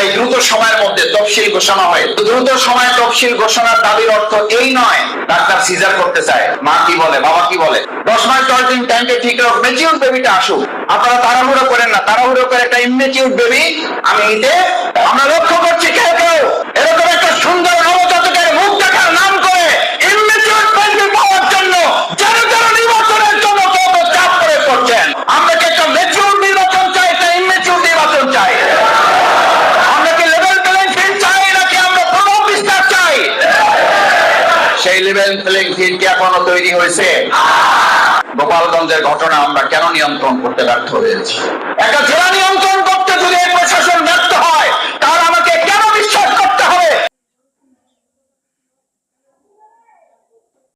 তাই দ্রুত সময়ের মধ্যে তফসিল ঘোষণা হয়। দ্রুত সময়ে তফসিল ঘোষণার দাবির অর্থ এই নয়, ডাক্তার সিজার করতে চায়। মা কি বলে, বাবা কি বলে? দশ মাস, দশ দিন টাইমকে ঠিক রাখ মেচিউর বেবিটা আসুক। আপনারা তাড়াহুড়ো করেন না, তাড়াহুড়ো করে একটা ইমেচিউর বেবি আমি নিতে আমরা সেই লেভেল প্লেইং ফিল্ড কি এখনও তৈরি হয়েছে? গোপালগঞ্জের ঘটনা আমরা কেন নিয়ন্ত্রণ করতে ব্যর্থ হয়েছি? একটা জেলা নিয়ন্ত্রণ